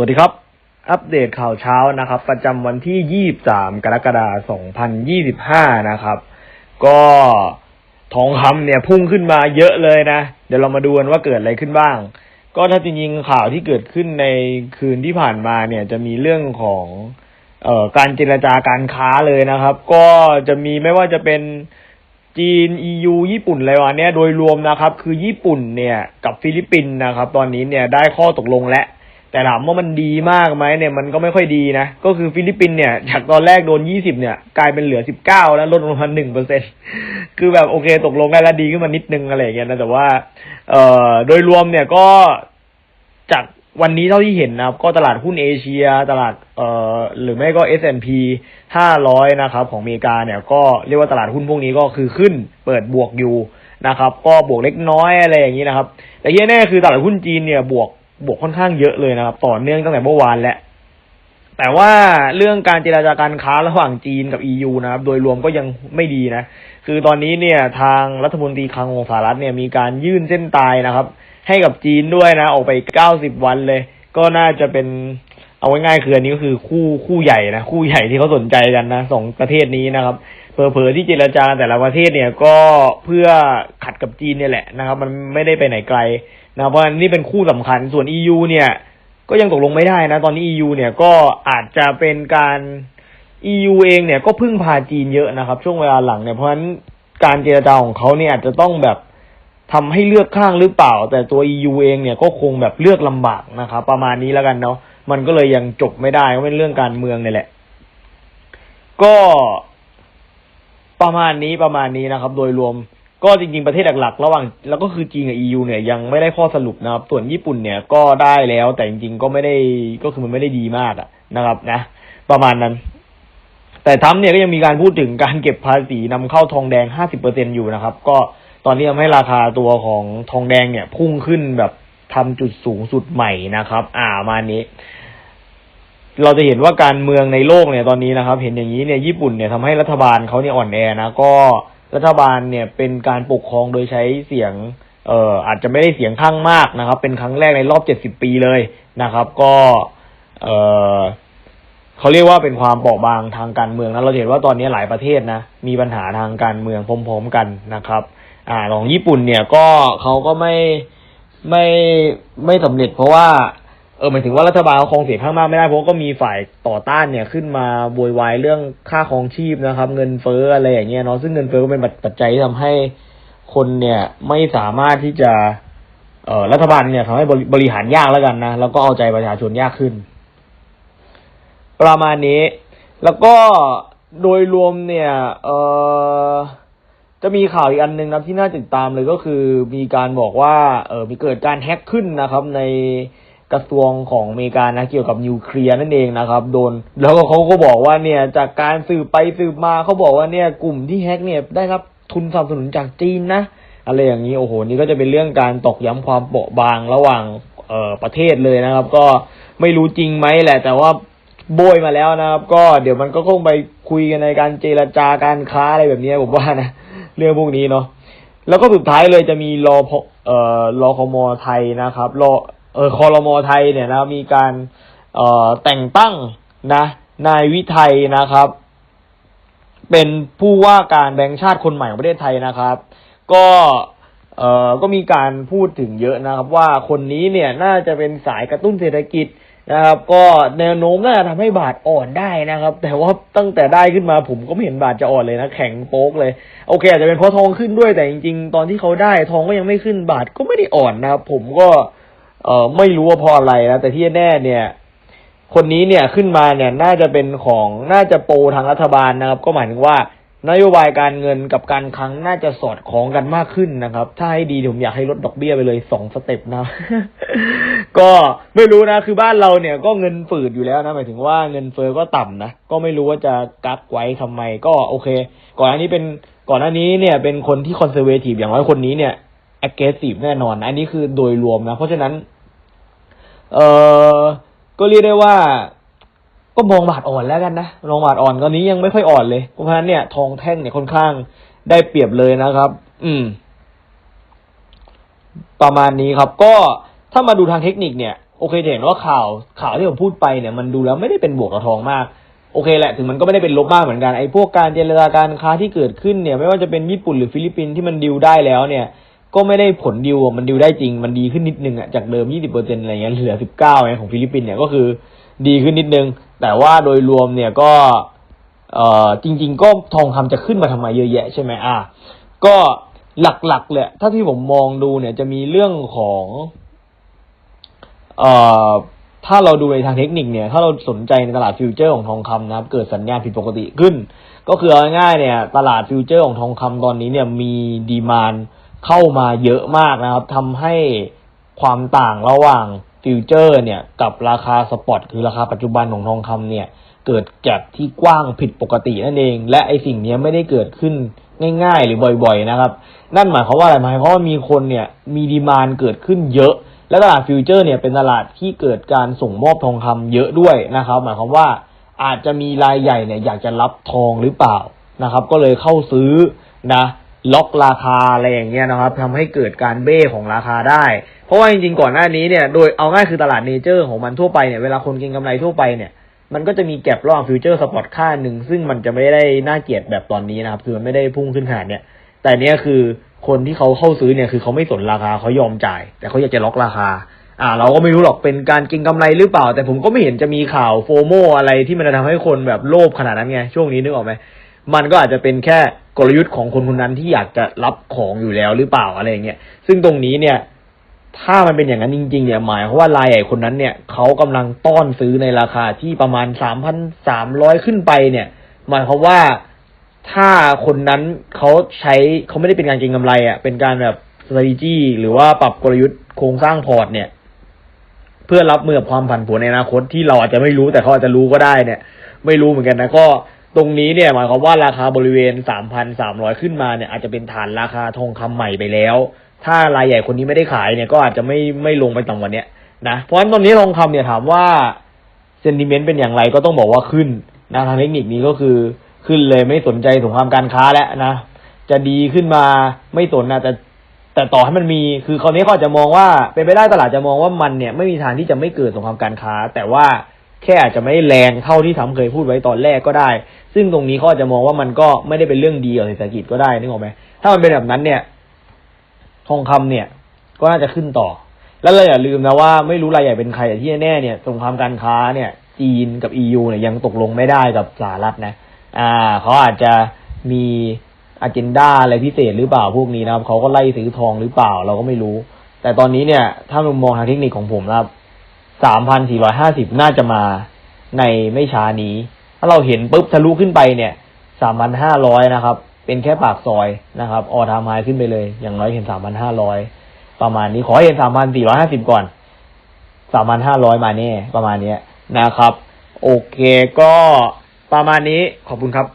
วัสดีครับ อัปเดตข่าวเช้านะครับ ประจำวันที่ 23 กรกฎาคม 2025 นะครับ ก็ทองคำเนี่ยพุ่งขึ้นมาเยอะเลยนะ เดี๋ยวเรามาดูกันว่าเกิดอะไรขึ้นบ้าง ก็ถ้าจริงๆข่าวที่เกิดขึ้นในคืนที่ผ่านมาเนี่ยจะมีเรื่องของเอ่อการเจรจาการค้าเลยนะครับ ก็จะมีไม่ว่าจะเป็นจีน EU ญี่ปุ่นอะไรวะเนี่ยโดยรวมนะครับ คือญี่ปุ่นเนี่ยกับฟิลิปปินส์นะครับ ตอนนี้เนี่ยได้ข้อตกลงแล้ว แต่ถามว่ามันดีมากไหมเนี่ยมันก็ไม่ค่อยดีนะ ก็คือฟิลิปปินเนี่ย จากตอนแรกโดน 20 เนี่ย กลายเป็นเหลือ 19 แล้วลดลงมา1เปอร์เซ็นคือแบบโอเคตกลงได้แล้วดีขึ้นมานิดนึงอะไรอย่างเงี้ยนะแต่ว่า เอ่อโดยรวมเนี่ยก็จากวันนี้เท่าที่เห็นนะครับ ก็ตลาดหุ้นเอเชีย ตลาดเอ่อหรือไม่ก็ S&P 500 นะครับ ของอเมริกาเนี่ยก็เรียกว่าตลาดหุ้นพวกนี้ก็คือขึ้นเปิดบวกอยู่นะครับ ก็บวกเล็กน้อยอะไรอย่างนี้นะครับ แต่ที่แน่คือตลาดหุ้นจีนเนี่ยบวก บวกค่อนข้างเยอะเลยนะครับ ต่อเนื่องตั้งแต่เมื่อวานแหล้วแต่ว่าเรื่องการเจราจาการค้าระหว่างจีนกับ EU นะครับ โดยรวมก็ยังไม่ดีนะ คือตอนนี้เนี่ยทางรัฐมนตรีคลังของสหรัฐเนี่ยมีการยื่นเส้นตายนะครับ ให้กับจีนด้วยนะ ออกไป90วันเลย ก็น่าจะเป็นเอาง่ายๆคืออันนี้ก็คือคู่คู่ใหญ่นะ คู่ใหญ่ที่เขาสนใจกันนะสองประเทศนี้นะครับเผลอๆที่เจรจาแต่ละประเทศเนี่ยก็เพื่อขัดกับจีนเนี่ยแหละนะครับ มันไม่ได้ไปไหนไกล นะเพราะนี่เป็นคู่สำคัญส่วน EU เนี่ยก็ยังตกลงไม่ได้นะ ตอนนี้ EU เนี่ยก็อาจจะเป็นการ EU เองเนี่ยก็พึ่งพาจีนเยอะนะครับ ช่วงเวลาหลังเนี่ยเพราะฉะนั้นการเจรจาของเขาเนี่ยอาจจะต้องแบบทำให้เลือกข้างหรือเปล่า แต่ตัว EU เองเนี่ยก็คงแบบเลือกลำบากนะครับ ประมาณนี้แล้วกันเนาะมันก็เลยยังจบไม่ได้ก็เป็นเรื่องการเมืองเนี่ยแหละ ก็ประมาณนี้ประมาณนี้นะครับ โดยรวม ก็จริงๆประเทศหลักๆ ระหว่างแล้วก็คือจีนกับ EU เนี่ยยังไม่ได้ข้อสรุปนะครับ ส่วนญี่ปุ่นเนี่ยก็ได้แล้ว แต่จริงๆก็ไม่ได้ก็คือมันไม่ได้ดีมากอะนะครับนะ ประมาณนั้น แต่ทรัมเนี่ยก็ยังมีการพูดถึงการเก็บภาษีนำเข้าทองแดง 50%อยู่นะครับ ก็ตอนนี้ทำให้ราคาตัวของทองแดงเนี่ย พุ่งขึ้นแบบทำจุดสูงสุดใหม่นะครับ อ่ามานี้ เราจะเห็นว่าการเมืองในโลกเนี่ยตอนนี้นะครับ เห็นอย่างนี้เนี่ยญี่ปุ่นเนี่ยทำให้รัฐบาลเขาเนี่ยอ่อนแอนะก็ รัฐบาลเนี่ยเป็นการปกครองโดยใช้เสียงเอ่ออาจจะไม่ได้เสียงข้างมากนะครับ เป็นครั้งแรกในรอบ70ปีเลยนะครับ ก็เอ่อเขาเรียกว่าเป็นความเปราะบางทางการเมืองนะเราเห็นว่าตอนนี้หลายประเทศนะมีปัญหาทางการเมืองพร้อมๆกันนะครับ อ่าของญี่ปุ่นเนี่ยก็เขาก็ไม่ไม่ไม่สำเร็จเพราะว่า เออหมายถึงว่ารัฐบาลเขาคงเสียงข้างมากไม่ได้เพราะก็มีฝ่ายต่อต้านเนี่ยขึ้นมาบวยวายเรื่องค่าครองชีพนะครับ เงินเฟ้ออะไรอย่างเงี้ยเนาะซึ่งเงินเฟ้อก็เป็นปัจจัยที่ทำให้คนเนี่ยไม่สามารถที่จะเอ่อรัฐบาลเนี่ยทำให้บริหารยากแล้วกันนะแล้วก็เอาใจประชาชนยากขึ้น ประมาณนี้ แล้วก็โดยรวมเนี่ยเออจะมีข่าวอีกอันหนึ่งนะที่น่าติดตามเลยก็คือมีการบอกว่าเออมีเกิดการแฮ็กขึ้นนะครับใน กระทรวงของอเมริกานะเกี่ยวกับนิวเคลียร์นั่นเองนะครับ โดน แล้วก็เขาก็บอกว่าเนี่ยจากการสืบไปสืบมาเขาบอกว่าเนี่ยกลุ่มที่แฮกเนี่ยได้รับทุนสนับสนุนจากจีนนะอะไรอย่างนี้โอ้โหนี่ก็จะเป็นเรื่องการตอกย้ำความเปราะบางระหว่างเอ่อประเทศเลยนะครับ ก็ไม่รู้จริงไหมแหละ แต่ว่าโบยมาแล้วนะครับ ก็เดี๋ยวมันก็คงไปคุยกันในการเจรจาการค้าอะไรแบบนี้ผมว่านะเรื่องพวกนี้เนาะแล้วก็สุดท้ายเลยจะมีรอพเอ่อรอคมไทยนะครับรอ เออคอรมอไทยเนี่ยนะมีการเอ่อแต่งตั้งนะนายวิทัยนะครับ เป็นผู้ว่าการแบงค์ชาติคนใหม่ของประเทศไทยนะครับ ก็เอ่อก็มีการพูดถึงเยอะนะครับ ว่าคนนี้เนี่ยน่าจะเป็นสายกระตุ้นเศรษฐกิจนะครับ ก็แนวโน้มน่าจะทำให้บาทอ่อนได้นะครับ แต่ว่าตั้งแต่ได้ขึ้นมาผมก็ไม่เห็นบาทจะอ่อนเลยนะแข็งโป๊กเลย โอเคอาจจะเป็นเพราะทองขึ้นด้วยแต่จริง ๆ ตอนที่เขาได้ทองก็ยังไม่ขึ้นบาทก็ไม่ได้อ่อนนะครับ ผมก็ เอ่อไม่รู้ว่าเพราะอะไรนะแต่ที่แน่เนี่ย คนนี้เนี่ยขึ้นมาเนี่ยน่าจะเป็นของน่าจะโปทางรัฐบาลนะครับ ก็หมายถึงว่านโยบายการเงินกับการคลังน่าจะสอดคล้องกันมากขึ้นนะครับ ถ้าให้ดีผมอยากให้ลดดอกเบี้ยไปเลยสองสเต็ปนะ ก็ไม่รู้นะ คือบ้านเราเนี่ยก็เงินฝืดอยู่แล้วนะหมายถึงว่าเงินเฟ้อก็ต่ำนะ ก็ไม่รู้ว่าจะกักไว้ทำไม ก็โอเค ก่อนอันนี้เป็นก่อนอันนี้เนี่ยเป็นคนที่คอนเซอร์เวทีฟอย่างน้อยคนนี้เนี่ย aggressive แน่นอน อันนี้คือโดยรวมนะ เพราะฉะนั้น เออก็เรียกได้ว่า ก็มองบาทอ่อนแล้วกันนะมองบาทอ่อนตอนนี้ยังไม่ค่อยอ่อนเลย เพราะฉะนั้นเนี่ย ทองแท่งเนี่ยค่อนข้างได้เปรียบเลยนะครับ อืม ประมาณนี้ครับ ก็ถ้ามาดูทางเทคนิคเนี่ย โอเคจะเห็นว่าข่าวข่าวที่ผมพูดไปเนี่ย มันดูแล้วไม่ได้เป็นบวกกับทองมากโอเคแหละถึงมันก็ไม่ได้เป็นลบมากเหมือนกันไอ้พวกการเจรจาการค้าที่เกิดขึ้นเนี่ย ไม่ว่าจะเป็นญี่ปุ่นหรือฟิลิปปินส์ที่มันดิวได้แล้วเนี่ย ก็ไม่ได้ผลดิวมันดิวได้จริง มันดีขึ้นนิดนึงอะจากเดิม 20%อะไรเงี้ยเหลือ 19เนี่ยของฟิลิปปินส์เนี่ยก็คือดีขึ้นนิดนึง แต่ว่าโดยรวมเนี่ยก็เอ่อจริง ๆ ก็ทองคำจะขึ้นมาทำไมเยอะแยะใช่ไหมอะก็หลักๆเลยถ้าที่ผมมองดูเนี่ยจะมีเรื่องของเอ่อถ้าเราดูในทางเทคนิคเนี่ย ถ้าเราสนใจในตลาดฟิวเจอร์ของทองคำนะครับ เกิดสัญญาณผิดปกติขึ้น ก็คือเอาง่ายๆเนี่ย ตลาดฟิวเจอร์ของทองคำตอนนี้เนี่ยมีดีมาน เข้ามาเยอะมากนะครับทำให้ความต่างระหว่างฟิวเจอร์เนี่ยกับราคาสปอตคือราคาปัจจุบันของทองคำเนี่ยเกิดแก็บที่กว้างผิดปกตินั่นเอง และไอสิ่งนี้ไม่ได้เกิดขึ้นง่ายๆ หรือบ่อยๆนะครับ นั่นหมายความว่าอะไรหมายความว่ามีคนเนี่ยมีดีมานเกิดขึ้นเยอะ และตลาดฟิวเจอร์เนี่ยเป็นตลาดที่เกิดการส่งมอบทองคำเยอะด้วยนะครับ หมายความว่าอาจจะมีรายใหญ่เนี่ยอยากจะรับทองหรือเปล่านะครับ ก็เลยเข้าซื้อนะ ล็อกราคาอะไรอย่างเงี้ยนะครับทำให้เกิดการเบ้ของราคาได้ เพราะว่าจริงๆก่อนหน้านี้เนี่ยโดยเอาง่ายคือตลาดเนเจอร์ของมันทั่วไปเนี่ยเวลาคนเก็งกำไรทั่วไปเนี่ยมันก็จะมีแก็บระหว่างฟิวเจอร์สปอตค่าหนึ่งซึ่งมันจะไม่ได้น่าเกลียดแบบตอนนี้นะครับ คือมันไม่ได้พุ่งขึ้นขนาดเนี้ยแต่เนี้ยคือคนที่เขาเข้าซื้อเนี่ยคือเขาไม่สนราคาเขายอมจ่าย แต่เขาอยากจะล็อกราคา อ่า เราก็ไม่รู้หรอกเป็นการเก็งกำไรหรือเปล่า แต่ผมก็ไม่เห็นจะมีข่าวโฟโมอะไรที่มันจะทำให้คนแบบโลภขนาดนั้นไงช่วงนี้นึกออกไหม มันก็อาจจะเป็นแค่กลยุทธ์ของคนคนนั้นที่อยากจะรับของอยู่แล้วหรือเปล่าอะไรอย่างเงี้ยซึ่งตรงนี้เนี่ย ถ้ามันเป็นอย่างนั้นจริง ๆ เนี่ยหมายความว่ารายใหญ่คนนั้นเนี่ยเขากำลังต้อนซื้อในราคาที่ประมาณสามพันสามร้อยขึ้นไปเนี่ย หมายความว่าถ้าคนนั้นเขาใช้เขาไม่ได้เป็นการเก็งกำไรอะ่ะเป็นการแบบ strategy หรือว่าปรับกลยุทธ์โครงสร้างพอร์ตเนี่ย เพื่อรับมือกับความผันผวนในอนาคตที่เราอาจจะไม่รู้แต่เขาอาจจะรู้ก็ได้เนี่ย ไม่รู้เหมือนกันนะก็ ตรงนี้เนี่ยหมายความว่าราคาบริเวณสามพันสามร้อยขึ้นมาเนี่ยอาจจะเป็นฐานราคาทองคำใหม่ไปแล้ว ถ้ารายใหญ่คนนี้ไม่ได้ขายเนี่ยก็อาจจะไม่ไม่ลงไปต่ำกว่าเนี้ยนะเพราะฉะนั้นตอนนี้ทองคำเนี่ยถามว่าเซนติเมนต์เป็นอย่างไรก็ต้องบอกว่าขึ้นนะทางเทคนิคนี้ก็คือขึ้นเลยไม่สนใจสงครามการค้าแล้วนะ จะดีขึ้นมาไม่สนนะแต่แต่ต่อให้มันมีคือคราวนี้เขาจจะมองว่าเป็นไปได้ตลาดจะมองว่ามันเนี่ยไม่มีทางที่จะไม่เกิดสงครามการค้า แต่ว่า แค่อาจจะไม่แรงเท่าที่ทำเคยพูดไว้ตอนแรกก็ได้ ซึ่งตรงนี้เขาอจะมองว่ามันก็ไม่ได้เป็นเรื่องดีกับเศรษฐกิจก็ได้นึกออกไหมถ้ามันเป็นแบบนั้นเนี่ย ทองคำเนี่ย ก็น่าจะขึ้นต่อ แล้วเราอย่าลืมนะว่าไม่รู้รายใหญ่เป็นใครที่แน่เนี่ยสงครามการค้าเนี่ย จีนกับ EU เนี่ยยังตกลงไม่ได้กับสหรัฐนะ อ่าเขาอาจจะมีอ g e n d a อะไรพิเศษหรือเปล่าพวกนี้นะครับเขาก็ไล่ซื้อทองหรือเปล่าเราก็ไม่รู้ แต่ตอนนี้เนี่ย ถ้ามุมมองทางเทคนิคของผมนะครับ สามพันสี่ร้อยห้าสิบน่าจะมาในไม่ช้านี้ ถ้าเราเห็นปุ๊บทะลุขึ้นไปเนี่ยสามพันห้าร้อยนะครับ เป็นแค่ปากซอยนะครับ ออทามไฮขึ้นไปเลย อย่างน้อยเห็นสามพันห้าร้อยประมาณนี้ ขอเห็นสามพันสี่ร้อยห้าสิบก่อนสามพันห้าร้อยมาแน่ประมาณเนี้ยนะครับ โอเคก็ประมาณนี้ขอบคุณครับ